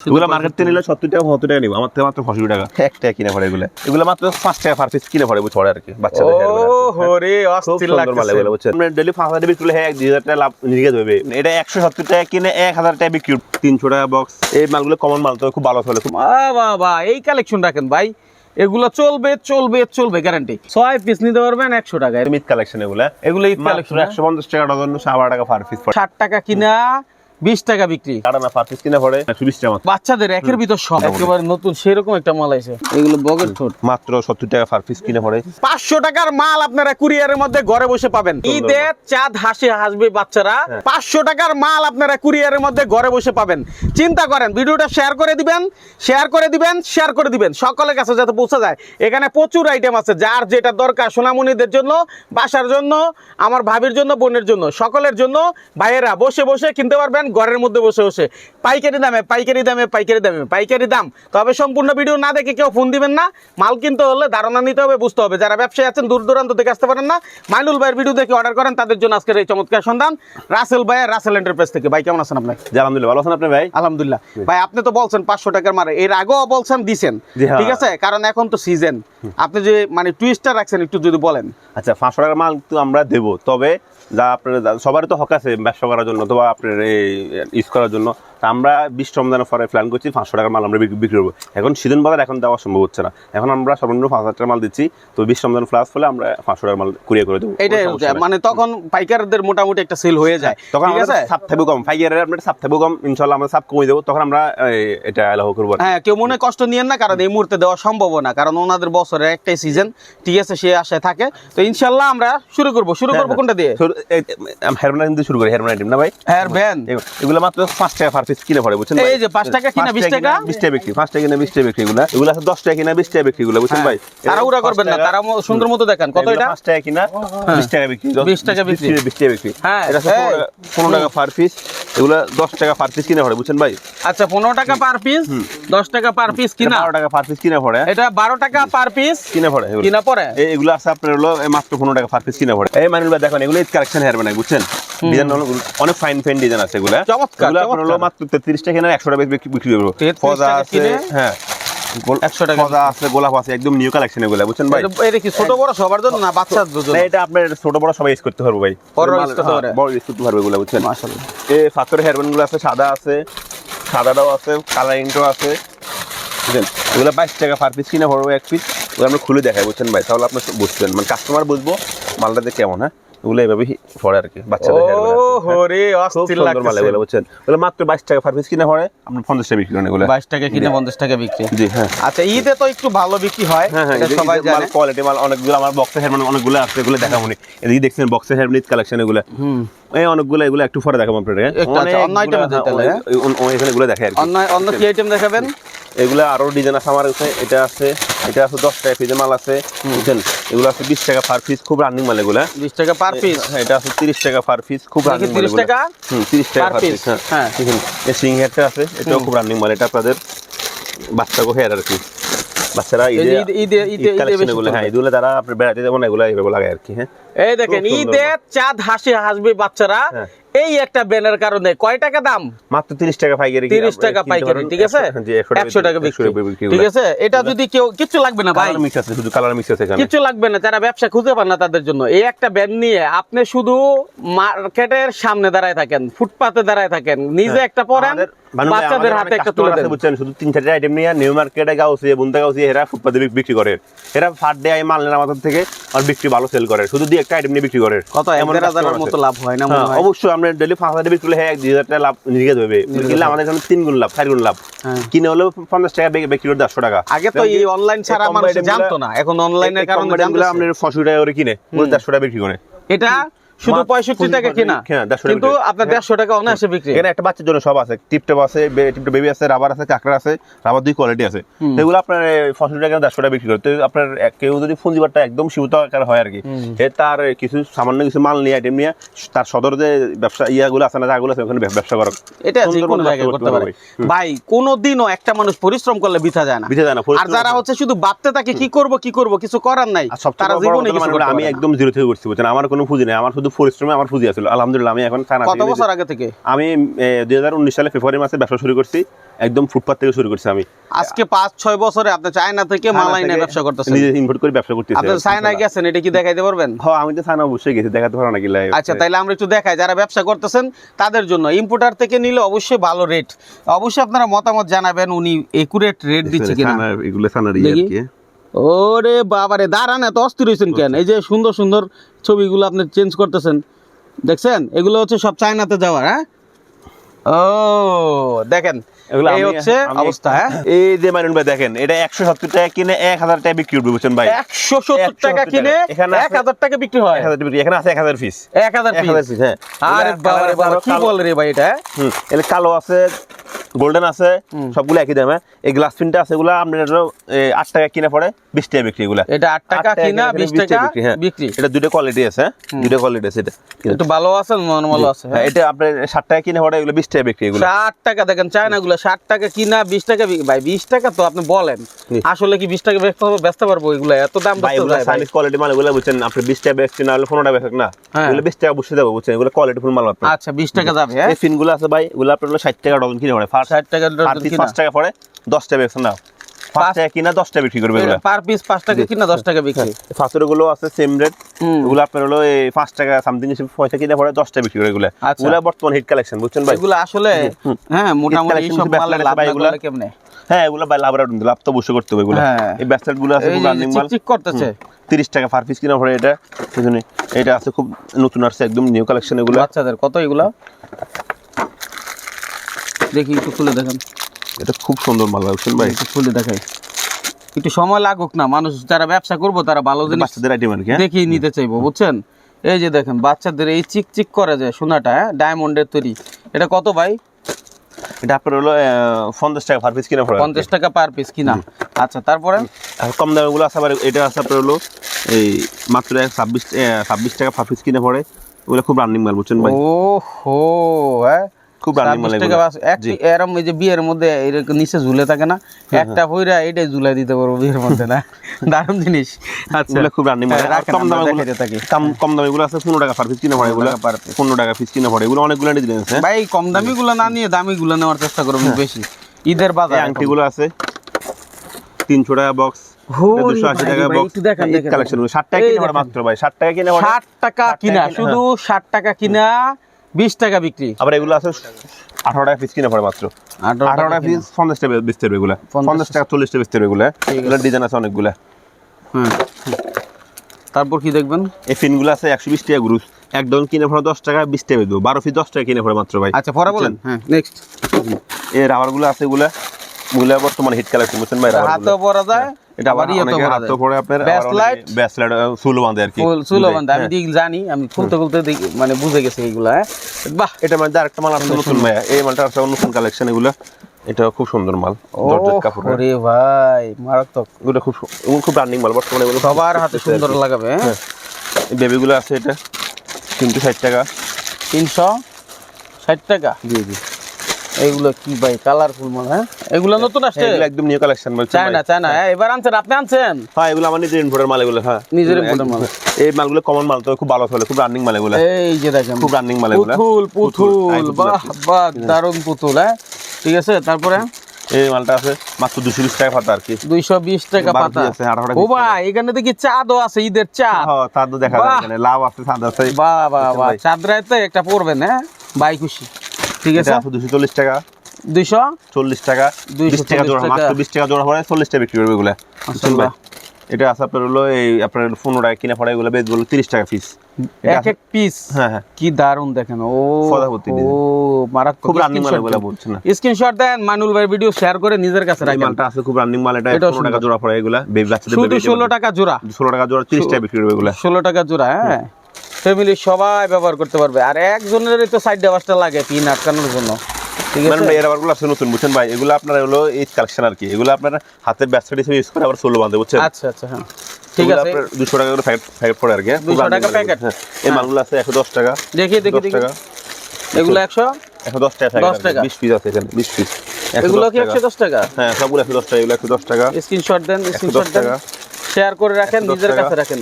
এগুলো মার্কেট থেকে নিলে সত্তর টাকা পঁচাত্তর টাকা নিবো। আমার থেকে মাত্র পঁয়ষট্টি টাকা। এক টাকা কিনে পড়ে এগুলো। এগুলো মাত্র পাঁচ টাকা পার পিস কিনে পড়ে ছড়ে আর কি বাচ্চাদের hair গুলো। ও হরে খুব অস্থির লাগছে এগুলো বুঝছেন আমরা ডেলি পাঁচ হাজার বিক্রি করলে হ্যাঁ এক দুই হাজার টাকা লাভ নিয়ে যাবে এটা একশো সত্তর টাকা কিনে এক হাজার টাকা বিক্রি তিনশো টাকা বক্স এই মালগুলো কমন মাল তো খুব ভালো চলে। খুব বাবা এই কালেকশন রাখেন ভাই। এগুলো চলবে চলবে চলবে গ্যারান্টি ছয় পিস নিতে পারবেন একশো টাকায়। মিথ কালেকশন এগুলো। এগুলো ঈদ কালেকশন একশো পঞ্চাশ টাকা ডজন সাড়ে টাকা পার পিস ষাট টাকা কিনা বিশ টাকা বিক্রি। কিনে পড়ে। টাকা বাচ্চাদের একের ভিতর সব। একেবারে নতুন সেরকম একটা মাল আছে এগুলো বগের ঠোঁট। মাত্র সত্তর টাকা পার পিস কিনে পড়ে। পাঁচশো টাকার মাল আপনারা কুরিয়ারের মধ্যে ঘরে বসে পাবেন। ঈদে চাঁদ হাসি হাসবে বাচ্চারা। হ্যাঁ। পাঁচশো টাকার মাল আপনারা কুরিয়ারের মধ্যে ঘরে বসে পাবেন। চিন্তা করেন ভিডিওটা শেয়ার করে দিবেন শেয়ার করে দিবেন শেয়ার করে দিবেন। সকলের কাছে যাতে পৌঁছে যায়। এখানে প্রচুর আইটেম আছে যার যেটা দরকার সোনামণিদের জন্য বাসার জন্য আমার ভাবির জন্য বোনের জন্য সকলের জন্য। ভাইয়েরা বসে বসে কিনতে পারবেন। ঘরের মধ্যে বসে বসে। পাইকারি দামে পাইকারি দামে পাইকারি দামে পাইকারি দাম। তবে সম্পূর্ণ ভিডিও না দেখে কেউ ফোন দিবেন না। মাল কিনতে হলে ধারণা নিতে হবে বুঝতে হবে। যারা ব্যবসায়ী আছেন দূর দূরান্ত থেকে আসতে পারেন না। মাইনুল ভাইয়ের ভিডিও দেখে অর্ডার করেন তাদের জন্য আজকের এই চমৎকার সন্ধান। রাসেল ভাই রাসেল এন্টারপ্রাইজ থেকে। ভাই কেমন আছেন আপনি? জি আলহামদুলিল্লাহ। ভালো আছেন আপনি ভাই? আলহামদুলিল্লাহ। ভাই আপনি তো বলছেন পাঁচশো টাকার মারে। এর আগেও বলছেন দিছেন। হ্যাঁ। ঠিক আছে? কারণ এখন তো সিজন আপনি যে মানে টুইস্টার রাখছেন একটু যদি বলেন। আচ্ছা পাঁচশো টাকার মাল তো আমরা দেবো। তবে যা আপনার সবারই তো হক আছে ব্যবসা করার জন্য অথবা আপনার এই ইউজ করার জন্য। তা আমরা বিশ রমজানের পরে প্ল্যান করছি পাঁচশো টাকার মাল আমরা বিক্রি- করব। এখন সিজন বাজার এখন দেওয়া সম্ভব হচ্ছে না। এখন আমরা সর্বনিম্ন পাঁচ হাজার টাকার মাল দিচ্ছি তো বিশ রমজান প্লাস হলে আমরা পাঁচশো টাকার মাল কুরিয়ে করে দেবো। এটাই। মানে তখন পাইকারদের মোটামুটি একটা সেল হয়ে যায়। তখন ঠিক আমাদের সাপ থাকবে কম। ফাইয়ারের আপনার সাপ থাকবে কম ইনশাল্লাহ আমরা সাপ কমিয়ে দেবো। তখন আমরা এটা এলাহ করব হ্যাঁ কেউ মনে কষ্ট নিয়েন না কারণ এই মুহূর্তে দেওয়া সম্ভব না। কারণ ওনাদের বছরের একটাই সিজন ঠিক আছে সে আশায় থাকে। তো ইনশাল্লাহ আমরা শুরু করব। শুরু করব কোনটা দিয়ে? হেরমেন কিন্তু শুরু করি হেরমেন আইটেম না ভাই? হ্যাঁ ভ্যান এগুলো- মাত্র পাঁচ টাকা পিস কিনে পড়ে বুঝছেন এই যে পাঁচ টাকা কিনা, পাঁচ বিশ টাকা? বিশ টাকা বিক্রি পাঁচ টাকা কিনা বিশ টাকা বিক্রি এগুলো। এগুলো আছে দশ টাকা কিনা বিশ টাকা বিক্রি এগুলো বুঝছেন ভাই? তারা উড়া করবেন না তারা সুন্দর মতো দেখান। কত এটা? পাঁচ টাকা কিনা বিশ টাকা বিক্রি। 20 টাকা বিক্রি। বিশ টাকা বিক্রি। হ্যাঁ, এটা আছে এই। পনেরো টাকা- পনেরো টাকা পার পিস এগুলো দশ টাকা পার পিস কিনে পড়ে বুঝছেন ভাই? আচ্ছা পনেরো টাকা পার পিস দশ টাকা পার পিস কিনা? বারো টাকা পার পিস কিনে পড়ে এটা বারো টাকা পার পিস কিনে পড়ে কিনা পরে? এই- এগুলো আছে আপনার হলো মাত্র পনেরো টাকা পার পিস কিনে পড়ে এই মানুষ দেখেন এগুলো কালেকশন হেয়ার বানাই বুঝছেন? ডিজাইন অনেক ফাইন ফাইন ডিজাইন আছে এগুলো। চমৎকার, আপনার হলো মাত্র তেত্রিশ টাকা কিনা একশো টাকা বিক্রি বিক্রি করব। ফজা আছে হ্যাঁ। গোল- 100 টাকা। ফজা আছে গোলাপ আছে একদম নিউ কালেকশন এগুলো বুঝছেন ভাই? এটা- এটা কি ছোট বড় সবার জন্য না বাচ্চাদের জন্য? এটা আপনার ছোট বড় সবাই ইউজ করতে পারব ভাই। বড় মাল- করতে বড় ইউজ করতে পারবে এগুলো বুঝছেন? মাশাআল্লাহ। এই ফাতর হেয়ারগুলো আছে সাদা আছে সাদাটাও আছে কালারিংটাও আছে। বুঝছেন? এগুলো বাইশ টাকা পার পিস কিনে পড়ব এক পিস ওগুলো আমরা খুলে দেখাই বুঝছেন ভাই? তাহলে আপনি বুঝছেন মানে কাস্টমার বুঝব মালটা যে কেমন হ্যাঁ? এগুলো এভাবে পড়ে আর কি বাচ্চাদের হ্যাঁ। হরে খুব অস্থির লাগছে এগুলো বুঝছেন? মাত্র বাইশ টাকা পার পিস কিনে পড়ে আমরা পঞ্চাশ টাকা বিক্রি করেন এগুলো। বাইশ টাকা কিনে পঞ্চাশ টাকা বিক্রি। জি হ্যাঁ। আচ্ছা ঈদে তো একটু ভালো বিক্রি হয় হ্যাঁ হ্যাঁ এটা সবাই জানে। কোয়ালিটি মাল অনেকগুলো আমার বক্সের হেয়ার মানে অনেকগুলো আছে এগুলো দেখাবো নি। এই দেখছেন বক্সের হেয়ার কালেকশন এগুলো। হুম। এই অনেকগুলো এগুলো একটু পরে দেখাবো আপনাদের আচ্ছা, অন্য তাহলে, হ্যাঁ? এখানে এগুলো আর অন্য অন্য কি আইটেম দেখাবেন? এগুলো আরও ডিজাইন আছে আমার কাছে এটা আছে এটা আছে দশ টাকা পিসের মাল আছে বুঝছেন? এগুলো আছে বিশ টাকা পার পিস খুব রানিং মাল এগুলো বিশ টাকা পার পিস হ্যাঁ, এটা আছে তিরিশ টাকা পার পিস খুব রানিং মাল টাকা? হুম তিরিশ টাকা পার পিস হ্যাঁ। হ্যাঁ। এই সিং আছে এটাও খুব রানিং মাল এটা আপনাদের বাচ্চাকে হেয়ার আর কি। বাচ্চারা ঈদে ঈদে- কালেকশন এগুলো হ্যাঁ ঈদুলে তারা আপনি বেড়াতে যাবেন না এগুলো এইভাবে লাগায় আর কি হ্যাঁ। এই দেখেন ঈদে চাঁদ হাসি হাসবে বাচ্চারা। হ্যাঁ। এই একটা ব্যানের কারণে। কয় টাকা দাম? মাত্র তিরিশ টাকা পাইকারি তিরিশ টাকা পাইকারি ঠিক আছে? একশো টাকা বিক্রি। ঠিক আছে? এটা যদি কেউ কিচ্ছু লাগবে না ভাই? মিক্স আছে শুধু কালার মিক্স আছে এখানে। কিচ্ছু লাগবে না যারা ব্যবসা খুঁজে পান না তাদের জন্য। এই একটা ব্যান নিয়ে আপনি শুধু মার্কেটের সামনে দাঁড়ায় থাকেন ফুটপাতে দাঁড়ায় থাকেন নিজে একটা পরেন মানে ভাই, বাচ্চাদের হাতে একটা তুলে দেন। বুঝছেন? শুধু তিন চারটা আইটেম নিয়ে নিউ মার্কেটে গাউসিয়ে বুন্দা গাউসিয়ে এরা ফুটপাতে বিক্রি করে। এরা ফাট দেয় মাল নেন আমাদের থেকে আর বিক্রি ভালো সেল করে। শুধু দিয়ে একটা আইটেম নিয়ে বিক্রি করে। কত? এমন মতো লাভ হয় না হ্যাঁ, হয়। অবশ্যই আমরা ডেলি পাঁচ হাজার বিক্রি হ্যাঁ এক দুই হাজার টাকা লাভ নিজে দেবে। কিনলে আমাদের এখানে তিন গুণ লাভ চার গুণ লাভ। হ্যাঁ। কিনে হলেও পঞ্চাশ টাকা বিক্রি করে দেড়শো টাকা। আগে তো এই অনলাইন ছাড়া মানুষ জানতো না। এখন অনলাইনের কারণে আপনার পঁয়ষট্টি টাকা করে কিনে দেড়শো টাকা বিক্রি করে। এটা শুধু পঁয়ষট্টি টাকা কিনা। হ্যাঁ, কিন্তু আপনার দেড়শো টাকা অনায়াসে বিক্রি। এখানে একটা বাচ্চার জন্য সব আছে টিপটপ আছে টিপটপ বেবি আছে রাবার আছে কাঁকড়া আছে রাবার দুই কোয়ালিটি আছে। এগুলো আপনার টাকা দেড়শো টাকা বিক্রি করে। তো আপনার কেউ যদি পুঁজিবারটা একদম সীমিত আকার হয় আর কি তার কিছু সামান্য কিছু মাল নিয়ে আইটেম নিয়ে তার সদর যে ব্যবসা ইয়াগুলো আছে না যাগুলো আছে ওখানে ব্যবসা করা এটা যে কোনো জায়গায় করতে পারে। ভাই কোনোদিনও একটা মানুষ পরিশ্রম করলে বিথা যায় না। বিঠে যায় না আর যারা হচ্ছে শুধু ভাবতে থাকে কি করব কি করব? কিছু করার নাই। তারা জীবনে করতে আমি একদম জিরো থেকে করছি বুঝছেন? আমার কোনো পুঁজি নেই আমার শুধু শুধু পরিশ্রমে আমার পুঁজি আছিল। আলহামদুলিল্লাহ আমি এখন থানা কত বছর আগে থেকে? আমি দুই হাজার উনিশ সালে ফেব্রুয়ারি মাসে ব্যবসা শুরু করছি একদম ফুটপাথ থেকে শুরু করছি আমি। আজকে পাঁচ ছয় বছরে আপনি চায়না থেকে মাল আইনে ব্যবসা করতেছেন। নিজে ইনভোট করে ব্যবসা করতেছি আপনি চায়নায় গেছেন এটা কি দেখাইতে পারবেন? হ্যাঁ আমি তো থানা অবশ্যই গেছি দেখাতে পারো না কি লাগে আচ্ছা তাইলে আমরা একটু দেখাই যারা ব্যবসা করতেছেন তাদের জন্য। ইম্পোর্টার থেকে নিলে অবশ্যই ভালো রেট অবশ্যই আপনারা মতামত জানাবেন উনি একুরেট রেট দিচ্ছে কিনা। এগুলো থানার ইয়ে আর কি। ওরে বাবারে দাঁড়ান এত অস্থির হয়েছেন কেন? এই যে সুন্দর সুন্দর ছবিগুলো আপনি চেঞ্জ করতেছেন। দেখছেন? এগুলো হচ্ছে সব চায়নাতে যাওয়ার হ্যাঁ? ও দেখেন এগুলো এই হচ্ছে অবস্থা হ্যাঁ? এই যে মাইনুন ভাই দেখেন এটা একশো সত্তর টাকা কিনে এক হাজার টাকা বিক্রি করবে বুঝছেন ভাই? একশো সত্তর টাকা কিনে এখানে এক হাজার টাকা বিক্রি হয়। এক হাজার বিক্রি এখানে আছে এক হাজার পিস এক হাজার পিস হ্যাঁ। আরে বাবা কি বল রে ভাই এটা হ্যাঁ? কালো আছে। গোল্ডেন আছে সবগুলো একই দামে। এই গ্লাস পিনটা আছে এগুলো আপনার আট টাকা কিনে পড়ে বিশ টাকা বিক্রি এগুলা। এটা আট টাকা কিনা বিশ টাকা বিক্রি হ্যাঁ। বিক্রি। এটা দুটো কোয়ালিটি আছে হ্যাঁ? দুটো কোয়ালিটি আছে এটা। একটু ভালো আছে নর্মাল আছে হ্যাঁ, এটা আপনার ষাট টাকা কিনে পড়ে এগুলো বিশ টাকা বিক্রি এগুলো। ষাট টাকা দেখেন চায়না গুলো ষাট টাকা কিনা বিশ টাকা বি- ভাই বিশ টাকা তো আপনি বলেন। আসলে কি বিশ টাকা বেচতে হবে বেচতে পারব এগুলো? এত দাম ভাই এগুলো যায় কোয়ালিটি মাল এগুলো বুঝছেন আপনি বিশ টাকা বেচছেন না হলে পনেরো টাকা না। হ্যাঁ। এগুলো বিশ টাকা বসে যাব বুঝছেন? এগুলো কোয়ালিটি ফুল মাল আপনার। আচ্ছা বিশ টাকা যাবে হ্যাঁ? এই ফিনগুলো আছে ভাই এগুলো আপনার ষাট টাকা ডজন কিনে পড়ে ষাট টাকা পাঁচ টাকা পড়ে দশ টাকা বেচছেন না। পাঁচ পাঁচ- টাকা কিনা দশ টাকা বিক্রি করবে পার পিস পাঁচ টাকা কিনা দশ টাকা বিক্রি। ফাঁসেরগুলো আছে সেম রেট এগুলো আপনার হলো এই পাঁচ টাকা সামথিং পয়সা কিনে পড়ে দশ টাকা বিক্রি করে এগুলো। এগুলো বর্তমান হিট কালেকশন বুঝছেন ভাই? এগুলো আসলে হ্যাঁ মোটামুটি লাভ এগুলা। কেমনে? হ্যাঁ এগুলো ভাই লাভ লাভ তো অবশ্যই করতে হবে এগুলো। এই ব্যাচলেটগুলো আছে এই খুব যে রানিং মাল। চিকচিক করতেছে। তিরিশ টাকা পার পিস কিনা পড়ে এটা আছে খুব নতুন আসছে একদম নিউ কালেকশন এগুলো। বাচ্চাদের কত এগুলো? দেখি একটু খুলে দেখেন। এটা খুব সুন্দর মাল বুঝছেন ভাই। একটু খুলে দেখাই। একটু সময় লাগুক না মানুষ যারা ব্যবসা করব তারা ভালো জিনিস বাচ্চাদের আইটেম আর কি হ্যাঁ? নিতে চাইব বুঝছেন? এই যে দেখেন বাচ্চাদের এই চিক চিক করে যে সোনাটা হ্যাঁ? ডায়মন্ডের তৈরি। এটা কত ভাই? এটা আপনার হলো পঞ্চাশ টাকা পার পিস কিনা পড়ে? পঞ্চাশ টাকা পার পিস কিনা। আচ্ছা তারপরে? কম দামে গুলো আছে আবার এটা আছে আপনার হলো এই মাত্র ছাব্বিশ ছাব্বিশ টাকা পার পিস কিনে পড়ে। এগুলো খুব রানিং মাল বুঝছেন ভাই? ও হো হ্যাঁ? খুব রানিং মাল 26 এগুলো টাকা বাস- এক জি। এরম এই যে বিয়ের মধ্যে এরকম নিচে ঝুলে থাকে না একটা হইরা এটাই ঝুলাই দিতে পারব বিয়ের মধ্যে না? দারুণ জিনিস। আচ্ছা। খুব রানিং মাল হ্যাঁ, আর রাখেন, কম দামে গুলো দেখাইতে কম কম দামে গুলো আছে পনেরো টাকা পার পিস কিনে পড়ে এগুলো। টাকা per piece। পনেরো টাকা পিস কিনে পড়ে এগুলো অনেকগুলো ডিজাইন আছে। ভাই কম দামি গুলো না নিয়ে দামি গুলো নেওয়ার চেষ্টা করবেন বেশি। ঈদের বাজার আংটি গুলো আছে। তিনশো টাকা বক্স। কালেকশন ষাট টাকা এই কিনে পড়ে দেখেন। মাত্র ভাই ষাট টাকা কিনে ষাট টাকা ষাট টাকা কিনা কিনা, শুধু ষাট টাকা কিনা। বিশ টাকা বিক্রি। আবার এগুলো আছে আঠারো টাকা পিস কিনে পড়ে মাত্র। আঠারো টাকা পিস পঞ্চাশ টাকা বেচতে হবে এগুলো। পঞ্চাশ টাকা চল্লিশ টাকা বেচতে হবে এগুলো। এগুলো ডিজাইন আছে অনেকগুলো। হ্যাঁ তারপর কি দেখবেন? এই ফিনগুলো আছে একশো বিশ টাকা গ্রুস একদম কিনে পড়ে দশ টাকা বিশ টাকা বেচবো। বারো পিস দশ টাকা কিনে পড়ে মাত্র ভাই। আচ্ছা পরে বলেন। হ্যাঁ নেক্সট এই রাবারগুলো আছে এগুলা। এগুলা বর্তমানে হিট কালেকশন বুঝছেন ভাই রাবার হাতেও পরা যায়। এটা আবার অনেকে পরা হাতেও আপনার Basslight? ব্যাসলাইট সুলো বাঁধে আর কি। সুলো বান্ধা আমি হ্যাঁ। জানি আমি খুলতে খুলতে দেখি- মানে বুঝে গেছি এইগুলা হ্যাঁ? বাহ! এটা মানে আরেকটা মাল আছে নতুন ভাইয়া এই মালটা আছে নতুন কালেকশন এগুলা। এটা খুব সুন্দর মাল জর্জেট কাপড় ওরে ভাই মারাত্মক। এগুলো খুব খুব রানিং মাল বর্তমানে এগুলো সবার হাতে সুন্দর লাগাবে হ্যাঁ? বেবি গুলো আছে এটা তিনশো ষাট টাকা। তিনশো ষাট টাকা? জি জি। এইগুলো কি ভাই কালারফুল মাল হ্যাঁ? এগুলো নতুন আসছে? এগুলো একদম নিউ কালেকশন বলছেন চায় না চায় না। হ্যাঁ, এবার আনছেন আপনি আনছেন? হ্যাঁ এগুলো আমার নিজের ইনভোটার মাল এগুলো হ্যাঁ। নিজের এগুলো মাল। এই মালগুলো কমন মাল তো খুব ভালো চলে খুব রানিং মাল এগুলো। এই যে দেখেন খুব রানিং মাল এগুলো। পুতুল পুতুল বাহ বাহ দারুণ পুতুল হ্যাঁ? ঠিক আছে তারপরে? এই মালটা আছে মাত্র দুশো বিশ টাকা পাতা আর কি। দুইশো বিশ টাকা পাতা। আছে, ও ভাই এখানে দেখি চাঁদও আছে ঈদের চাঁদ। হ্যাঁ তার দেখা যায় লাভ আছে সাদ আছে। বাহ বাহ বুঝছেন বাহ। ভাই? চাঁদরাইতে একটা পড়বেন হ্যাঁ? বাই খুশি। ঠিক আছে? আছে দুশো চল্লিশ টাকা। দুইশো? চল্লিশ টাকা। 240 বিশ টাকা জোড়া মাত্র বিশ টাকা জোড়া পড়ে চল্লিশ টাকা বিক্রি করবে এগুলো। ভাই এটা আছে আপনার হলো এই আপনার পনেরো টাকা কিনে পড়ে এগুলো তিরিশ টাকা পিস এক এক পিস হ্যাঁ হ্যাঁ। কি দারুণ দেখেন। ও পদাবতী ও। মারাত্মক। খুব রানিং মাল এগুলো বলছেন না। স্ক্রিনশট দেন মানুল ভাই ভিডিও শেয়ার করে নিজের কাছে রাখেন। মালটা আছে খুব রানিং মাল এটা টাকা জোড়া পড়ে এগুলা। বেবি বাচ্চাদের শুধু baby ষোলো টাকা জোড়া। ষোলো টাকা জোড়া তিরিশ টাকা বিক্রি করবে এগুলা। ষোলো টাকা জোড়া হ্যাঁ। ফ্যামিলির সবাই ব্যবহার করতে পারবে। আর একজনেরই তো সাইড পাঁচটা লাগে পিন আটকানোর জন্য। ঠিক ভাই এর আবারগুলো নতুন বুঝছেন ভাই? এগুলো আপনার হলো এই কালেকশন আর কি। এগুলো আপনার হাতের ব্যাসলেট হিসেবে ইউজ করে আবার ষোলো বাঁধে বুঝছেন? আচ্ছা আচ্ছা হ্যাঁ। ঠিক আছে। টাকা করে প্যাকেট প্যাকেট পড়ে আর কি হ্যাঁ? 200 টাকা প্যাকেট। হ্যাঁ। এই মালগুলো আছে একশো দশ টাকা দেখি দেখি দশ দেখি। এগুলো একশো একশো? দশ টাকা 10 টাকা। বিশ পিস আছে এখানে বিশ পিস এগুলো কি একশো দশ টাকা? হ্যাঁ সবগুলো একশো দশ টাকা এগুলো একশো দশ টাকা। স্ক্রিনশট দেন স্ক্রিনশট দশ দেন। টাকা। শেয়ার করে রাখেন 110 নিজের কাছে রাখেন।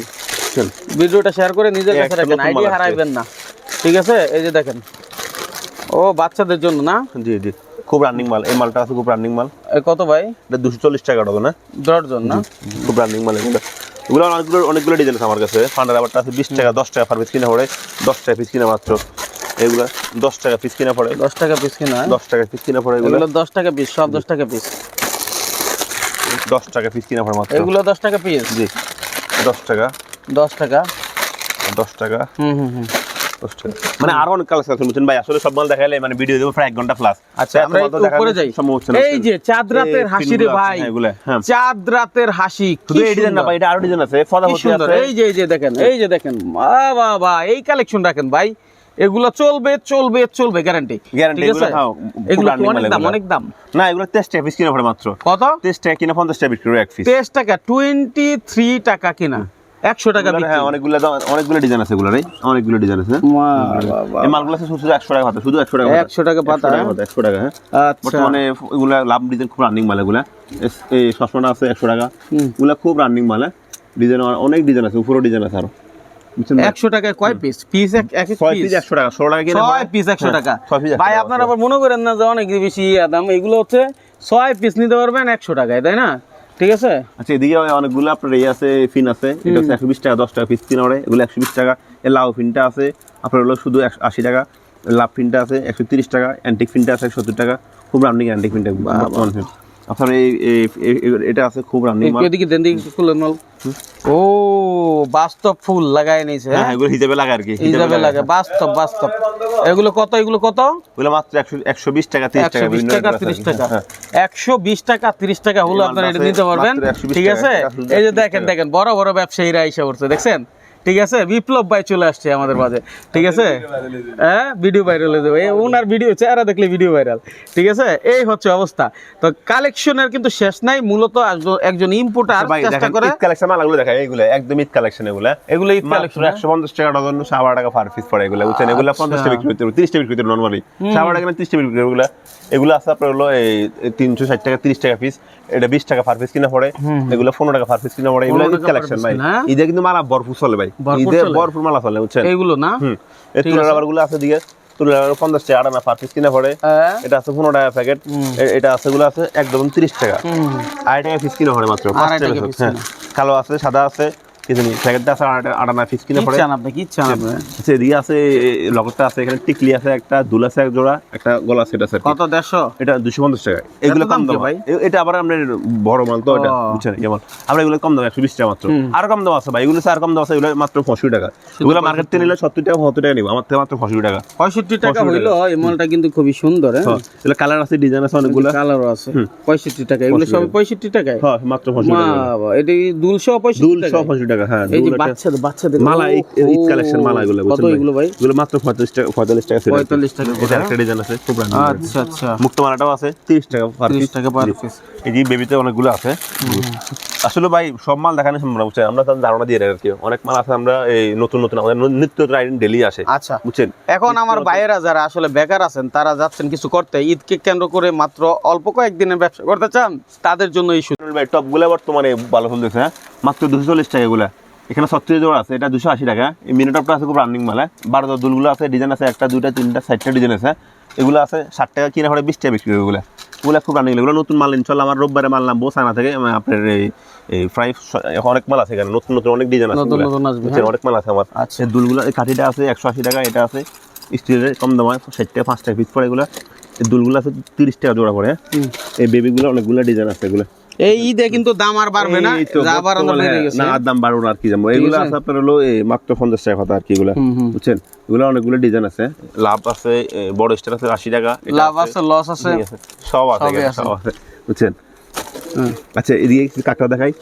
বুঝছেন ভিডিওটা শেয়ার করে নিজের কাছে নতুন আইডিয়া হারাইবেন না। ঠিক আছে? এই যে দেখেন। ও বাচ্চাদের জন্য না? জি জি। খুব রানিং মাল। এই মালটা আছে খুব রানিং মাল। কত ভাই? এটা দুশো চল্লিশ টাকা ডজন না দশজন না? খুব রানিং মাল এগুলো। এগুলো অনেকগুলো অনেকগুলো ডিজাইন আছে আমার কাছে। ফান্ডার রাবারটা আছে বিশ টাকা দশ টাকা পার পিস কিনা পড়ে। দশ টাকা পিস কিনা মাত্র। এগুলো দশ টাকা পিস কিনা পড়ে। দশ টাকা পিস কিনা দশ টাকা পিস কিনা পড়ে এগুলো। এগুলো দশ টাকা পিস সব দশ টাকা পিস দশ টাকা পিস কিনা পড়ে মাত্র। এগুলো দশ টাকা পিস জি। দশ টাকা। দশ টাকা। দশ টাকা? হুম হুম মানে আরও অনেক কালেকশন আছে বুঝছেন ভাই? আসলে সব মাল দেখাইলে মানে ভিডিও দেবো প্রায় এক ঘণ্টা প্লাস আচ্ছা আমরা একটু উপরে যাই। এই যে চাঁদ রাতের হাসি রে ভাই। হ্যাঁ। চাঁদ রাতের হাসি শুধু এই ডিজাইন না ভাই এটা আরও ডিজাইন আছে আছে। এই যে এই যে দেখেন এই যে দেখেন বাহ এই কালেকশন রাখেন ভাই। এগুলো চলবে চলবে চলবে গ্যারান্টি আছে? এগুলো খাও, এগুলো অনেক দাম অনেক দাম? না এগুলো তেইশ টাকা পিস কিনা পড়ে মাত্র। কত? তেইশ টাকা কিনা পঞ্চাশ টাকা এক পিস তেইশ টাকা টোয়েন্টি থ্রি টাকা কিনা। একশো টাকা হ্যাঁ অনেকগুলো অনেকগুলো ডিজাইন আছে এগুলো অনেকগুলো ডিজাইন আছে। এই মালগুলো আছে শুধু একশো টাকা পাতা শুধু একশো টাকা। 100 টাকা পাতা, হ্যাঁ? একশো টাকা হ্যাঁ। আচ্ছা। বর্তমানে এগুলো লাভ ডিজাইন খুব রানিং মাল এগুলা। এই সসমনা আছে একশো টাকা। এগুলা খুব রানিং মাল ডিজাইন অনেক ডিজাইন আছে উপরেও ডিজাইন আছে আরও। একশো টাকায় কয় পিস পিস এক এক পিস একশো টাকা ষোলো টাকা ছয় পিস একশো টাকা। ভাই আপনারা আবার মনে করেন না যে অনেক বেশি দাম এগুলো হচ্ছে ছয় পিস নিতে পারবেন একশো টাকায় তাই না? ঠিক আছে? আচ্ছা এদিকে অনেকগুলো আপনার এই আছে ফিন আছে। এটা হচ্ছে একশো বিশ টাকা দশ টাকা পিস ফিন পড়ে এগুলো একশো বিশ টাকা। এই লাউ ফিনটা আছে আপনার হলো শুধু একশো আশি টাকা। লাভ ফিনটা আছে একশো তিরিশ টাকা অ্যান্টিক ফিনটা আছে একশো সত্তর টাকা। খুব রাউন্ডিং অ্যান্টিক ফিনটা ফিন। আপনার এই এই- এটা আছে খুব রানিং একটু এদিকে দেন ফুলের মাল। ও বাস্তব ফুল লাগাই নিয়েছে হ্যাঁ? হ্যাঁ এগুলো হিসেবে লাগে আর কি হিসাবে লাগে বাস্তব বাস্তব। এগুলো কত এগুলো কত? এগুলো মাত্র একশো একশো বিশ টাকা তিরিশ একশো টাকা বিশ বিভিন্ন টাকা rate আছে আর তিরিশ কি। টাকা। হ্যাঁ। একশো বিশ টাকা তিরিশ টাকা হলো আপনারা এটা নিতে পারবেন। ঠিক আছে? এই যে দেখেন দেখেন বড় বড় ব্যবসায়ীরা এসে পড়ছে দেখছেন? ঠিক আছে? বিপ্লব ভাই চলে আসছে আমাদের মাঝে। ঠিক আছে? হ্যাঁ ভিডিও ভাইরাল হয়ে যাবে। ওনার ভিডিও চেহারা দেখলে ভিডিও ভাইরাল ঠিক আছে? এই হচ্ছে অবস্থা। তো কালেকশনের কিন্তু শেষ নাই মূলত একজন- একজন ইম্পোর্টার চেষ্টা করে। ঈদ কালেকশন মালগুলো দেখায় এইগুলো একদম ঈদ কালেকশন এগুলো। এগুলো ঈদ কালেকশন একশো পঞ্চাশ টাকা ডজন সাবা টাকা পার পিস পড়ে এগুলো বুঝছেন? এগুলো আচ্ছা। পঞ্চাশ টাকা বিক্রি করতে তিরিশ টাকা বিক্রি করতে নর্মালি সাবা টাকা তিরিশ টাকা বিক্রি করে এগুলো। এগুলো আছে আপনার হলো এই তিনশো ষাট টাকা তিরিশ টাকা পিস এটা বিশ টাকা পার পিস কিনা পড়ে। এগুলো পনেরো টাকা পার পিস কিনা পড়ে। এগুলো 15 ঈদ কালেকশন ভাই। হ্যাঁ? ঈদে কিন্তু মালা ভরপুর চলে ভাই। ঈদে ভরপুর মালা চলে বুঝছেন? এইগুলো না? এই রাবারগুলো আছে। দিকে। তুলা রাবার পঞ্চাশ টাকা আটানা পার পিস কিনা পড়ে। হ্যাঁ। এটা আছে পনেরো টাকা প্যাকেট এটা আছে গুলো আছে একদম তিরিশ টাকা। আড়াই টাকা পিস কিনা পড়ে মাত্র পাঁচ টাকা হ্যাঁ। কালো আছে সাদা আছে। কিছু প্যাকেটটা আছে আড়াই টাকা- আটানা পিস পড়ে আপনি কি চান আপনি এদিকে আছে লগরটা আছে এখানে টিকলি আছে একটা দুল আছে এক জোড়া একটা গলা সেট আছে কত এটা টাকা এগুলো কম দাম। ভাই? এটা আবার আপনার বড় মাল তো এটা বুঝছেন যেমন আমরা এগুলো কম দাম একশো বিশ টাকা মাত্র। আর কম দাম আছে ভাই এগুলো আর কম দাম আছে এগুলো মাত্র পঁয়ষট্টি টাকা। এগুলো মার্কেট থেকে নিলে সত্তর টাকা সত্তর টাকা নিবো আমার থেকে মাত্র টাকা। টাকা 65 হইল এই মালটা কিন্তু খুবই সুন্দর হ্যাঁ? হ্যাঁ এগুলো কালার আছে ডিজাইন আছে অনেকগুলো। কালার আছে। পঁয়ষট্টি টাকা এগুলো সব পঁয়ষট্টি টাকায়? হ্যাঁ মাত্র পঁয়ষট্টি টাকা। মা এটি টাকা টাকা। হ্যাঁ এই যে বাচ্চাদের বাচ্চাদের মালা ঈদ কালেকশন মালা এগুলো কত এগুলো ভাই? এগুলো মাত্র পঁয়তাল্লিশ টাকা পঁয়তাল্লিশ টাকা আছে। 45 টাকা এটা একটা ডিজাইন আছে খুব আচ্ছা আচ্ছা। মুক্ত মালাটাও আছে তিরিশ টাকা পার 30 টাকা পার piece। এই বেবিতে অনেকগুলো আছে। আসলে ভাই সব মাল দেখানো সম্ভব না বুঝছেন? আমরা তার ধারণা দিয়ে আর কি। অনেক মাল আছে আমরা এই নতুন নতুন আমাদের নিত্য আইটেম ডেলি আসে আচ্ছা। বুঝছেন? এখন আমার ভাইয়েরা যারা আসলে বেকার আছেন তারা যাচ্ছেন কিছু করতে ঈদকে কেন্দ্র করে মাত্র অল্প কয়েকদিনের ব্যবসা করতে চান তাদের জন্য এই সুযোগ। ভাই টপগুলো বর্তমানে ভালো চলতেছে হ্যাঁ? মাত্র দুশো চল্লিশ টাকা এগুলা। এখানে ছত্রিশ জোড়া আছে এটা দুশো আশি টাকা। এই মিনি টপটা আছে খুব রানিং মাল হ্যাঁ? বারো দশ দুলগুলো আছে ডিজাইন আছে একটা দুইটা তিনটা চারটা ডিজাইন আছে এগুলো আছে ষাট টাকা কিনা পড়ে বিশ টাকা বিক্রি করে এগুলো। এগুলো খুব রানিং এগুলো নতুন মাল ইনশাল্লাহ আমার রোববারে মাল নামবো সানা থেকে আপনার এই এই ফ্রাই অনেক মাল আছে এখানে নতুন নতুন অনেক ডিজাইন আছে নতুন নতুন আসবে, হ্যাঁ। অনেক মাল আছে আমার আচ্ছা। দুলগুলো এই কাঠিটা আছে একশো আশি টাকা এটা আছে স্টিলের কম দাম হয় ষাট টাকা পাঁচ টাকা পিস পড়ে এগুলো এই দুলগুলো আছে তিরিশ টাকা জোড়া পড়ে হ্যাঁ। এই বেবিগুলো অনেকগুলো ডিজাইন আছে এগুলো এই ঈদে কিন্তু দাম আর বাড়বে না এই তো যা বাড়ানো বর্তমানে বেড়ে গেছে। না আর দাম বাড়বো না আর কি জানব। এগুলো আছে? আছে আপনার হলো মাত্র পঞ্চাশ টাকা কথা আর কি এগুলো। বুঝছেন? এগুলো অনেকগুলো ডিজাইন আছে। লাভ আছে বড় স্টার আছে আশি টাকা লাভ আছে। লস আছে। সব আছে। সব আছে। বুঝছেন? আচ্ছা এদিকে কাঁকড়া দেখাই।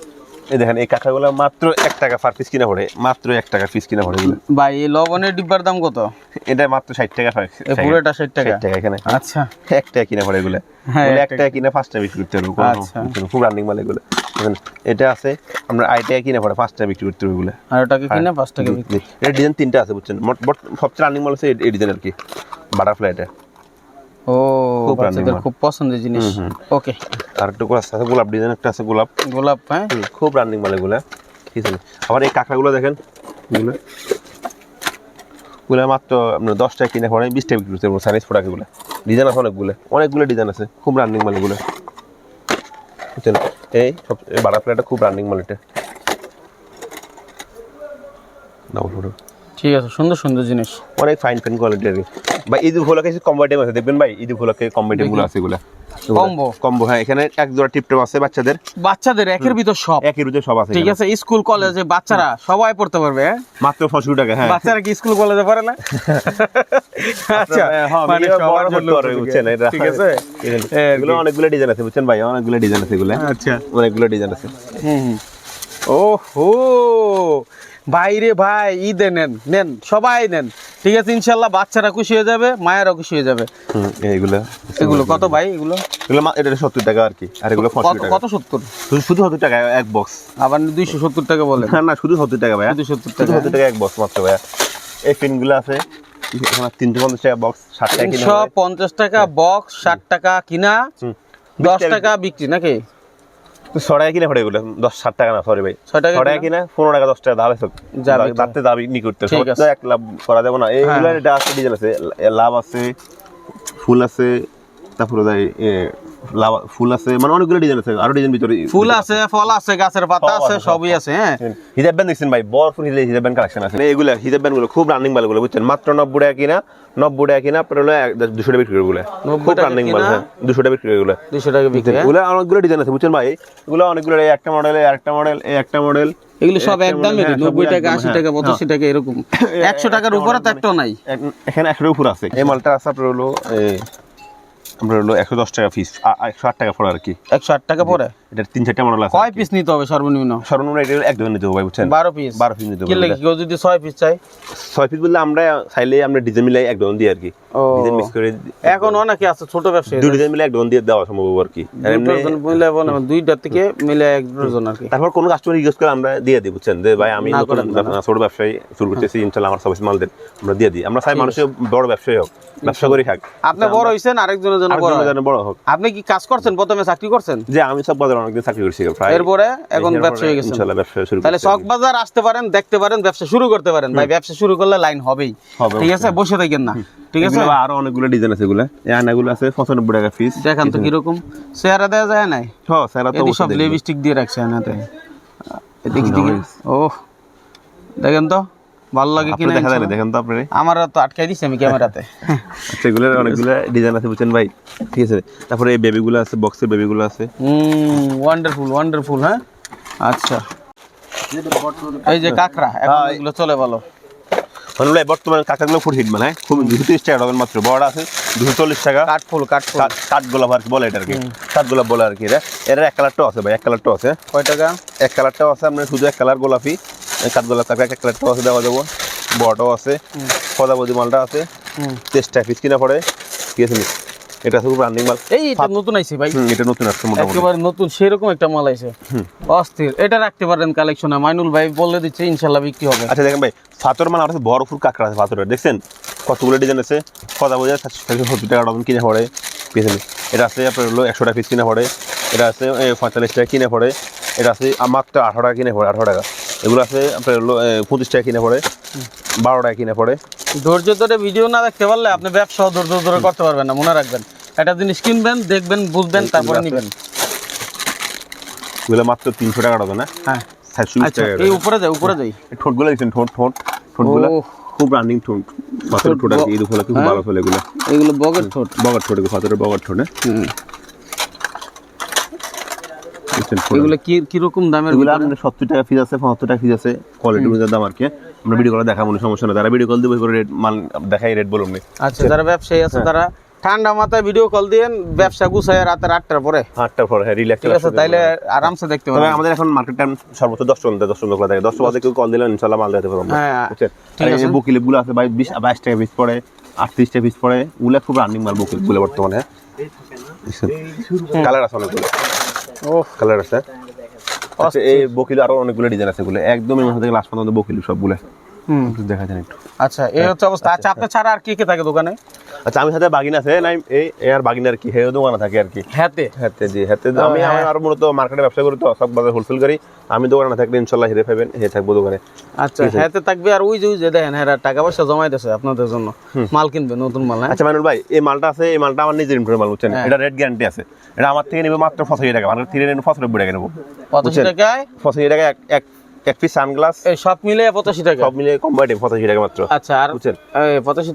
এই দেখেন এই কাঁকড়াগুলো মাত্র এক টাকা পার পিস কিনা পড়ে মাত্র এক টাকা পিস কিনা পড়ে ভাই এই লবণের ডিব্বার দাম কত? এটা মাত্র ষাট টাকা হয় পুরোটা ষাট টাকা? টাকা এখানে। আচ্ছা। এক টাকা কিনা পড়ে এগুলো। হ্যাঁ, এক এক টাকা কিনে পাঁচ টাকা বিক্রি করতে হবে কোনো- আচ্ছা। খুব রানিং মাল এগুলো। এটা আছে আমরা আই টাকা কিনে পড়ে পাঁচ টাকা বিক্রি করতে হবে এগুলো। আর ওটাকে কিনে পাঁচ টাকা বিক্রি। জি। ডিজাইন তিনটা আছে বুঝছেন? মোট সবচেয়ে রানিং মাল আছে এই- ডিজাইন আর কি বাটারফ্লাই এটা। ও খুব পছন্দের জিনিস। ওকে আর একটু করে আছে গোলাপ ডিজাইন একটা আছে গোলাপ। গোলাপ হ্যাঁ? খুব রানিং মাল এগুলো ঠিক আছে? আবার এই কাঁকড়াগুলো দেখেন এগুলো। এগুলো মাত্র আপনার দশ টাকা কিনে পরে বিশ টাকা বিক্রি করতে সাইজ প্রোডাক্ট এগুলো। ডিজাইন আছে অনেকগুলো অনেকগুলো ডিজাইন আছে খুব রানিং মাল এগুলো। বুঝছেন? এই সব বাড়া প্লেটটা খুব রানিং মাল এটা। ঠিক আছে সুন্দর সুন্দর জিনিস। অনেক ফাইন ফাইন কোয়ালিটির বা ঈদ উপলক্ষে আছে দেখবেন ভাই ঈদ উপলক্ষে কম্বো আইটেমগুলো আছে এগুলো। কম্বো। হ্যাঁ এখানে এক জোড়া টিপটপ আছে বাচ্চাদের। বাচ্চাদের একের ভিতর সব। একই রুজে সব আছে ঠিক আছে স্কুল কলেজে বাচ্চারা সবাই পড়তে পারবে হ্যাঁ? মাত্র পঁয়ষট্টি টাকা হ্যাঁ। বাচ্চারা কি স্কুল কলেজে পড়ে না? আচ্ছা মানে সবার জন্য বুঝছেন, এটা- ঠিক আছে? এগুলো-। অনেকগুলো ডিজাইন আছে বুঝছেন ভাই? অনেকগুলো ডিজাইন আছে এগুলো আচ্ছা। অনেকগুলো ডিজাইন আছে। ও হো ভাইরে ভাই ঈদে নেন নেন সবাই নেন। ঠিক আছে ইনশাল্লাহ বাচ্চারা খুশি হয়ে যাবে মায়েরা খুশি হয়ে যাবে। হুম, এইগুলো এগুলো কত ভাই এগুলো? এগুলো এটা সত্তর টাকা আর কি আর এগুলো কত সত্তর? শুধু- সত্তর টাকা এক বক্স আবার দুইশো সত্তর টাকা বলেন। না না শুধু সত্তর টাকা ভাইয়া। শুধু 70 শুধু টাকা। সত্তর টাকা এক বক্স মাত্র ভাইয়া। এই পিনগুলো আছে তিনশো পঞ্চাশ টাকা বক্স ষাট টাকা তিনশো পঞ্চাশ টাকা বক্স ষাট টাকা কিনা দশ টাকা বিক্রি নাকি? ছ টাকা কিনা পড়ে এগুলো দশ ষাট টাকা না সরি ভাই। টাকা ছ টাকা কিনা পনেরো টাকা দশ টাকা দাবে সব তো। তাতে দাবি নি করতে। তো। এক লাভ করা যাবে না। এইগুলো এটা আছে ডিজেল আছে লাভ আছে ফুল আছে তারপরে ফুল আছে মানে অনেকগুলো ডিজাইন আছে আরও ডিজাইন ভিতরে ফুল আছে ফল আছে গাছের পাতা আছে সবই আছে হ্যাঁ। হিজাব ব্যান্ড দেখছেন ভাই? হিজাব হিজাব ব্যান্ড কালেকশন আছে। এগুলো হিজাব ব্যান্ডগুলো খুব রানিং মালগুলো বুঝছেন? মাত্র নব্বই টাকা কিনা নব্বই টাকা কিনা আপনার হলো দুশো টাকা বিক্রি করে গুলো 90 খুব রানিং মাল হ্যাঁ দুশো টাকা বিক্রি করে দুশো টাকা বিক্রি হ্যাঁ? এগুলো অনেকগুলো ডিজাইন আছে বুঝছেন ভাই? এগুলো অনেকগুলো একটা মডেল একটা মডেল একটা মডেল এগুলো সব একটা একদম হ্যাঁ, নব্বই টাকা আশি হ্যাঁ, টাকা পঁচাশি টাকা এরকম। একশো টাকার উপরে তো একটাও নাই। এখানে একশোর উপর আছে। এই মালটা আছে আপনার হলো আপনার হলো একশো দশ টাকা ফিস একশো আট টাকা পড়ে আর কি। একশো আট টাকা পরে এটা তিন চারটা মডেল আছে কয় পিস নিতে হবে সর্বনিম্ন? সর্বনিম্ন এটা হলো এক ধরনের নিতে হবে ভাই বুঝছেন? বারো পিস বারো পিস নিতে হবে কেউ যদি ছয় পিস চাই ছয় পিস বললে আমরা চাইলে আমরা ডিজাইন মিলাই দিই আর কি। ডিজাইন মিক্স করে এখন অনেকে আছে ছোট ব্যবসায়ী দুই ডিজাইন মিলে এক ডজন দিয়ে দেওয়া সম্ভব আর কি। মিলে বলে দুইটা থেকে মিলে এক ডজন আর কি। তারপর কোনো কাস্টমার রিকোয়েস্ট করে আমরা দিয়ে দিই বুঝছেন? যে ভাই আমি নতুন ছোট ব্যবসায়ী শুরু করতেছি ইনশাল্লাহ আমার মাল দেন আমরা দিয়ে দিই। আমরা চাই মানুষের বড় ব্যবসায়ী হোক ব্যবসা করে খাক। আপনি বড় হইছেন আরেকজনের জন্য বড় হোক। আপনি কি কাজ করছেন? প্রথমে চাকরি করছেন? যে আমি সব বাজারে অনেকদিন চাকরি করছি প্রায় এরপরে এখন ব্যবসা হয়ে গেছেন ইনশাল্লাহ ব্যবসা শুরু তাহলে চক বাজার আসতে পারেন দেখতে পারেন ব্যবসা শুরু করতে পারেন। ভাই ব্যবসা শুরু করলে লাইন হবেই। ঠিক আছে? বসে থাকেন না। ঠিক আছে? আরও অনেকগুলো ডিজাইন আছে এগুলো। এই আছে পঁচানব্বই টাকা পিস দেখান তো কীরকম। চেহারা দেওয়া যায় নাই? হ্যাঁ স্যার তো সব লিপস্টিক দিয়ে রাখছে এনাতে দেখি না, দেখি ওই- ও দেখেন তো। ভালো লাগে কিনা দেখা যায় দেখেন তো আপনি। আমার তো আটকাই দিছে আমি ক্যামেরাতে। আচ্ছা এগুলো অনেকগুলো ডিজাইন আছে বুঝছেন ভাই। ঠিক আছে তারপরে এই বেবিগুলো আছে বক্সের বেবিগুলো আছে। হুম ওয়ান্ডারফুল ওয়ান্ডারফুল হ্যাঁ? আচ্ছা। এই যে কাকড়া এখন হ্যাঁ, এগুলো চলে ভালো। মানে বর্তমানে কাকাগুলো ফুট হিট মানে খুব দুশো তিরিশ টাকা ডজন মাত্র। বড় আছে দুশো চল্লিশ টাকা। কাঠ- কাঠগোলাপ আর কি বলে এটা আর কি। বলে আর কি এটা। এর এক কালারটাও আছে ভাই এক কালারটাও আছে। কয় টাকা? এক কালারটাও আছে আপনার শুধু এক কালার গোলাপি। কাঠগোলাপ এক কালারটাও আছে দেওয়া যাব। বড়টাও আছে পদাবধি মালটা আছে। পিস কিনা পড়ে ঠিক আছে এটা খুব রানিং মাল। এই এটা নতুন আইছে ভাই। এটা নতুন আসছে মোটামুটি। একেবারে নতুন সেরকম একটা মাল আইছে। অস্থির। এটা রাখতে পারেন কালেকশনে মাইনুল ভাই বলে দিচ্ছে বিক্রি হবে। আচ্ছা দেখেন ভাই ফাতর মাল আছে বড় ফুল কাঁকড়া আছে ফাতরের দেখছেন? কতগুলো ডিজাইন আছে? কথা বোঝা সাতশো সত্তর টাকা ডজন কিনে পড়ে পিছনে এটা আছে আপনার হলো একশো টাকা পিস কিনে পড়ে এটা আছে পঁয়তাল্লিশ টাকা কিনে পড়ে এটা আছে মাত্র আঠারো টাকা কিনে পড়ে আঠারো টাকা। এগুলো আছে আপনার পঁচিশ টাকা কিনে পড়ে বারো টাকা কিনে পড়ে। ধৈর্য ধরে ভিডিও না দেখতে পারলে আপনি ব্যবসা ধৈর্য ধরে করতে পারবেন না মনে রাখবেন। একটা জিনিস কিনবেন দেখবেন বুঝবেন তারপরে আছে। নিবেন। এগুলো মাত্র তিনশো টাকা ডজন হ্যাঁ? হ্যাঁ। বিশ আচ্ছা এই উপরে যাই উপরে যাই। ঠোঁটগুলো দেখছেন ঠোঁট ঠোঁট ঠোঁটগুলো? খুব রানিং ঠোঁট পাথরের ঠোঁট কি এই দুপুরে খুব হ্যাঁ। ভালো এগুলো। এগুলো বগের ঠোঁট। বগার ঠোঁট পাথরের বগার ঠোঁট হ্যাঁ। এগুলো কি কীরকম দামের এগুলো ভিতরে? সত্তর টাকা ফিজ আছে পঁচাত্তর টাকা ফিজ আছে কোয়ালিটি অনুযায়ী দাম আর কি আমরা ভিডিও কলে দেখাবো সমস্যা না তারা ভিডিও কল দেবো রেট মাল দেখাই রেট বলুন আচ্ছা যারা ব্যবসায়ী আছে তারা ঠান্ডা মাথায় ভিডিও কল দিয়েন ব্যবসা গুছায় রাতের আটটার পরে আটটার পরে হ্যাঁ রিল্যাক্স ঠিক আছে তাইলে আরামসে দেখতে পাবেন আমাদের এখন মার্কেট টাইম সর্বোচ্চ দশ ঘণ্টা দশ ঘণ্টা খোলা থাকে দশটা বাজে কেউ কল দিলে ইনশাল্লাহ মাল দিতে পারব হ্যাঁ, বুঝছেন ঠিক আর এই আছে। আছে বাইশ বিশ বাইশ টাকা পিস পড়ে আটত্রিশ টাকা পিস পড়ে ওগুলো খুব রানিং মাল বুকিল বর্তমানে কালার আছে অনেকগুলো ও কালার আছে? আচ্ছা এই বকিল আরও অনেকগুলো ডিজাইন আছে এগুলো। একদমই মাথা থেকে লাস্ট পর্যন্ত বকিল সবগুলো। হুম একটু দেখা যান একটু। আচ্ছা এই হচ্ছে অবস্থা। আচ্ছা আপনার ছাড়া আর কে কে থাকে দোকানে? আচ্ছা আমি সাথে বাগিন আছে নাই এই আর বাগিন আর কি হেও দোকানে থাকে আর কি। হ্যাতে হাতে জি হাতে আমি হ্যাঁ। আমার আর মূলত মার্কেটে ব্যবসা করি তো সব বাজার হোলসেল করি। আমি দোকানে থাকলে ইনশাল্লাহ হিরে পাবেন হে থাকব দোকানে। আচ্ছা হ্যাতে থাকবে আর ওই যে ওই যে দেখেন হ্যাঁ টাকা পয়সা জমাই জমাইতেছে আপনাদের জন্য। মাল কিনবে নতুন মাল হ্যাঁ? আচ্ছা মানুল ভাই এই মালটা আছে এই মালটা আমার নিজের ইনফ্লুয়েন্স মাল বুঝছেন? হ্যাঁ। এটা রেট গ্যারান্টি আছে। এটা আমার থেকে নেবে মাত্র পঁচাশি টাকা আমার থেকে নেবে পঁচানব্বই টাকা নেব। পঁচাশি টাকায়? পঁচাশি টাকা এক এক এক পিস সানগ্লাস এই সব মিলে পঁচাশি টাকা। সব মিলিয়ে কম্বাইটিভ পঁচাশি টাকা মাত্র। আচ্ছা আর বুঝছেন?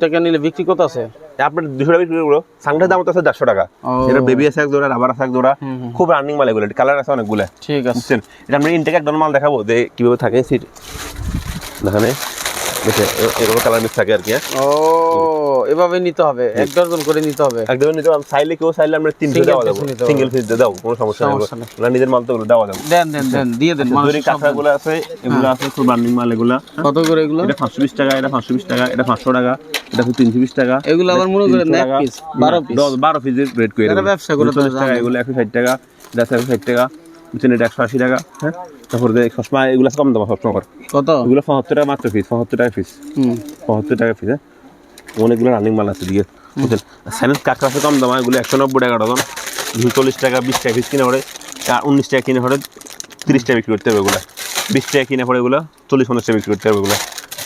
টাকা নিলে বিক্রি কত আছে? আপনার দুশো টাকা বিক্রি করব। সাংটার দাম তো আছে টাকা। এটা বেবি আছে এক জোড়া রাবার আছে এক জোড়া। খুব রানিং মাল এগুলো কালার আছে অনেকগুলো। ঠিক আছে। বুঝছেন? এটা আমরা ইনটেক একদম মাল দেখাবো যে কীভাবে থাকে সিট দেখানে এরকম কালার মিক্স থাকে আর কি হ্যাঁ? ও এভাবে নিতে হবে এক ডজন করে নিতে হবে। একদম নিতে পারবেন। চাইলে কেউ চাইলে আমরা তিনশো Single দেওয়া যাব। সিঙ্গেল পিস দাও কোনো সমস্যা নেই। সমস্যা নিজের মাল তো দেওয়া যাবে। দেন দেন দেন দিয়ে দেন জরি মানুষের সব কাঁকড়া গুলো আছে এগুলো আছে রানিং মাল এগুলা কত করে এগুলো? এটা পাঁচশো বিশ টাকা এটা পাঁচশো বিশ টাকা এটা পাঁচশো টাকা এটা তিনশো বিশ টাকা। এগুলো আবার মনে করেন এক পিস বারো পিস বারো পিসের রেট করে ব্যবসা করে চল্লিশ টাকা এগুলো একশো ষাট টাকা এটা একশো ষাট টাকা। বুঝছেন এটা একশো আশি টাকা হ্যাঁ? তারপরে যে এগুলো কম দাম সবসময় করে। কত? এগুলো পঁচাত্তর টাকা মাত্র পিস পঁচাত্তর টাকা হুম। পঁচাত্তর টাকা হ্যাঁ? অনেকগুলো রানিং মাল আছে দিকে বুঝছেন? স্যানেট কাঁকড়া আছে কম দাম? এগুলো একশো নব্বই টাকা ডজন। চল্লিশ টাকা বিশ টাকা পিস কিনে পড়ে। আর উনিশ টাকা কিনে পড়ে তিরিশ টাকা বিক্রি করতে হবে এগুলো। বিশ টাকা কিনে পড়ে এগুলো চল্লিশ পঞ্চাশ টাকা বিক্রি করতে হবে এগুলো।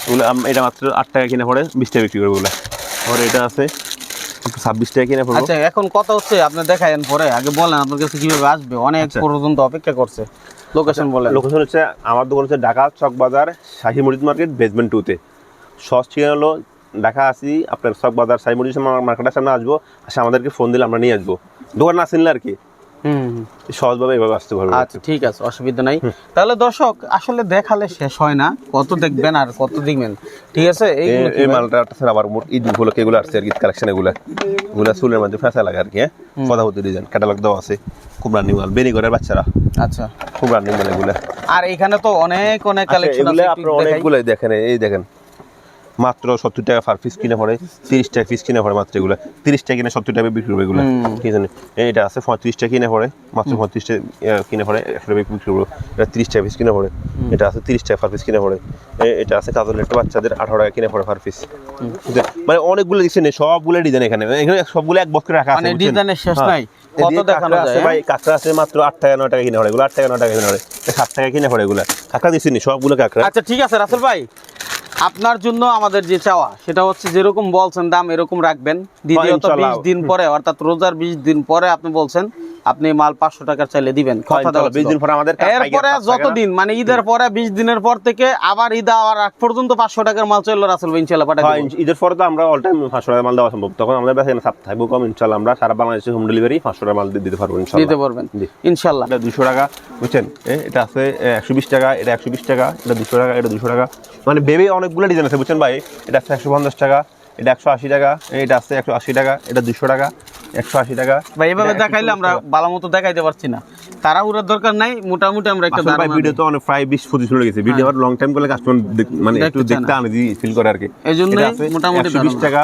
এগুলো এটা মাত্র আট টাকা কিনে পড়ে বিশ টাকা বিক্রি করবে এগুলো। আর এটা আছে ছাব্বিশ টাকা কিনে পড়ব আচ্ছা এখন কথা হচ্ছে আপনি দেখায়েন পরে আগে বলেন আপনার কাছে কীভাবে আসবে অনেক আচ্ছা। পর্যন্ত অপেক্ষা করছে। লোকেশন বলেন। লোকেশন হচ্ছে আমার দোকান হচ্ছে ঢাকা চক বাজার শাহি মরিদ মার্কেট বেসমেন্ট টুতে সস ঠিকানা হলো ঢাকা আসি আপনার চক বাজার শাহি মরিদ মার্কেটের সামনে আসব আসে আমাদেরকে ফোন দিলে আমরা নিয়ে আসব। দোকান না চিনলে আর কি। সহজভাবে এভাবে আসতে পারব। আচ্ছা ঠিক আছে অসুবিধা নাই। তাহলে দর্শক আসলে দেখালে শেষ হয় না। কত দেখবেন আর কত দেখবেন। ঠিক আছে এই- এই মালটা স্যার আবার মোট ঈদ উপলক্ষে এগুলো আসছে আর কি কালেকশন এগুলো। এগুলো চুলের মধ্যে ফেঁসা লাগে আর কি হ্যাঁ? পদাবতী ডিজাইন ক্যাটালগ দেওয়া আছে। খুব রানিং মাল বেনি ঘরের বাচ্চারা। আচ্ছা। খুব রানিং মাল এগুলো। আর এখানে তো অনেক অনেক কালেকশন এগুলো আছে দেখাই। দেখেন এই দেখেন। মাত্র সত্তর টাকা পার পিস কিনে পড়ে তিরিশ টাকা পিস কিনে পড়ে মাত্র এগুলো। তিরিশ টাকা কিনে সত্তর টাকা বিক্রি করবে এগুলো। ঠিক আছে এটা আছে পঁয়ত্রিশ টাকা কিনে পড়ে মাত্র পঁয়ত্রিশ টাকা কিনে পড়ে একশো টাকা বিক্রি করব। এটা তিরিশ টাকা পিস কিনে পড়ে। এটা আছে তিরিশ টাকা পার পিস কিনে পড়ে। এটা আছে কাজল একটা বাচ্চাদের আঠারো টাকা কিনে পড়ে পার পিস মানে অনেকগুলো দিচ্ছেন সবগুলো ডিজাইন এখানে। এখানে সবগুলো এক বক্স রাখা আছে ডিজাইনের শেষ হ্যাঁ। নাই। কত দেখানো আছে যায় হ্যাঁ? ভাই কাঁকড়া আছে মাত্র আট টাকা নয় টাকা কিনে পড়ে। এগুলো আট টাকা নয় টাকা কিনে পড়ে। সাত টাকা কিনে পড়ে এগুলো। কাঁকড়া দিচ্ছি সবগুলো কাঁকড়া। আচ্ছা ঠিক আছে রাসেল ভাই। আপনার জন্য আমাদের যে চাওয়া সেটা হচ্ছে যেরকম বলছেন দাম এরকম রাখবেন। দ্বিতীয়ত বিশ দিন পরে অর্থাৎ রোজার বিশ দিন পরে আপনি বলছেন আপনি মাল পাঁচশো টাকার চাইলে দিবেন। কথা ইনশাল্লাহ, দেওয়া 20 দিন পরে আমাদের কাছে এরপরে যতদিন মানে ঈদের পরে বিশ দিনের পর থেকে আবার ঈদ আওয়ার আগ পর্যন্ত পাঁচশো টাকার মাল চলল রাসেল ইনশাল্লাহ পাঠাই ঈদের পরে তো আমরা অল টাইম পাঁচশো টাকা মাল দেওয়া সম্ভব। তখন আমাদের কাছে সাপ থাকব কম ইনশাল্লাহ আমরা সারা বাংলাদেশে হোম ডেলিভারি পাঁচশো টাকা মাল দিতে পারব দিতে পারবেন ইনশাল্লাহ এটা দুশো টাকা বুঝছেন? এটা আছে একশো বিশ টাকা এটা একশো বিশ টাকা এটা দুশো টাকা এটা দুশো টাকা। মানে বেবি অনেকগুলো ডিজাইন আছে বুঝছেন ভাই? এটা আছে একশো পঞ্চাশ টাকা এটা একশো আশি টাকা এটা আছে একশো আশি টাকা এটা দুশো টাকা একশো আশি টাকা। ভাই এভাবে দেখাইলে আমরা ভালো মতো দেখাইতে পারছি না। তাড়াহুড়ার দরকার নাই মোটামুটি আমরা একটা ভাই ভিডিও তো অনেক প্রায় বিশ পঁচিশ মিনিট গেছে। ভিডিও আবার লং টাইম করলে কাস্টমার মানে একটু দেখতে। আনে ফিল করে আর কি। এই আছে মোটামুটি 120 ধারণা। টাকা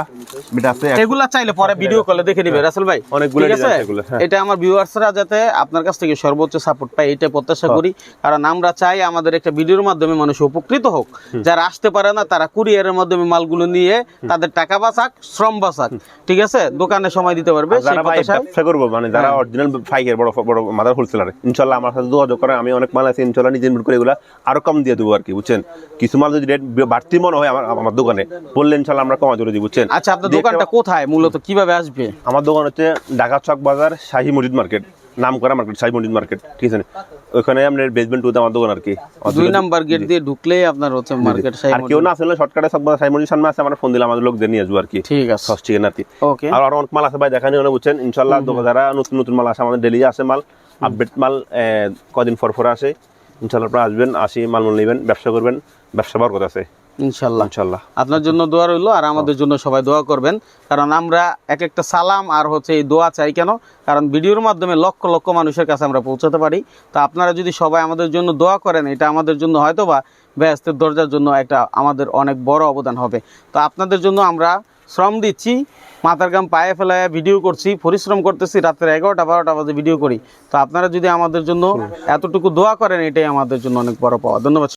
এটা আছে এগুলা চাইলে পরে ভিডিও কলে দেখে নিবে। রাসেল ভাই অনেকগুলো আছে? আছে হ্যাঁ। এটা আমার ভিউয়ার্সরা যাতে আপনার কাছ থেকে সর্বোচ্চ সাপোর্ট পায় এটা প্রত্যাশা করি। কারণ আমরা চাই আমাদের একটা ভিডিওর মাধ্যমে মানুষ উপকৃত হোক। যারা আসতে পারে না তারা কুরিয়ারের মাধ্যমে মালগুলো নিয়ে তাদের টাকা বাঁচাক শ্রম বাঁচাক। ঠিক আছে? দোকানে সময় দিতে পারবে যারা ভাই ব্যবসা করব মানে যারা অরিজিনাল ফাইকের বড় বড় মাদার হোলসেলার ইনশাল্লাহ আমার সাথে যোগাযোগ করে আমি অনেক মাল আছে ইনশাল্লাহ নিজে ইনভেস্ট করে এগুলো আরও কম দিয়ে দেবো আর কি বুঝছেন? কিছু মাল যদি রেট বাড়তি মনে হয় আমার আমার দোকানে বললে ইনশাল্লাহ আমরা কমা করে দিই বুঝছেন? আচ্ছা আপনার দোকানটা কোথায়? মূলত কীভাবে আসবে? আমার দোকান হচ্ছে ঢাকা চক বাজার শাহী মসজিদ মার্কেট। নাম করা মার্কেট শাহী মসজিদ মার্কেট ঠিক আছে? ওখানে আপনার বেসমেন্ট টুতে আমার দোকান আর কি। দুই নাম্বার গেট দিয়ে ঢুকলেই আপনার হচ্ছে মার্কেট সাই আর কেউ না আসলে শর্টকাটে বাজার শাহী মসজিদ সামনে আছে আমার ফোন দিলে আমাদের লোকদের নিয়ে আসব আর কি। ঠিক আছে। সস চিকেন আর কি। ওকে আর আরও অনেক মাল আছে ভাই দেখানি হলে বুঝছেন? ইনশাল্লাহ যারা নতুন নতুন মাল আছে আমাদের ডেলি আছে মাল। আপডেট মাল কদিন পর পর আসে। ইনশাল্লাহ আপনারা আসবেন আসি মাল মাল নেবেন ব্যবসা করবেন ব্যবসা বরকত আছে। ইনশাল্লাহ ইনশাল্লাহ আপনার জন্য দোয়া রইল আর আমাদের জন্য সবাই দোয়া করবেন। কারণ আমরা এক একটা সালাম আর হচ্ছে এই দোয়া চাই কেন? কারণ ভিডিওর মাধ্যমে লক্ষ লক্ষ মানুষের কাছে আমরা পৌঁছাতে পারি। তো আপনারা যদি সবাই আমাদের জন্য দোয়া করেন এটা আমাদের জন্য হয়তো বা ব্যস্তের দরজার জন্য একটা আমাদের অনেক বড় অবদান হবে। তো আপনাদের জন্য আমরা শ্রম দিচ্ছি মাথার গাম পায়ে ফেলায় ভিডিও করছি পরিশ্রম করতেছি রাত্রে এগারোটা বারোটা বাজে ভিডিও করি। তো আপনারা যদি আমাদের জন্য এতটুকু দোয়া করেন এটাই আমাদের জন্য অনেক বড় পাওয়া। ধন্যবাদ।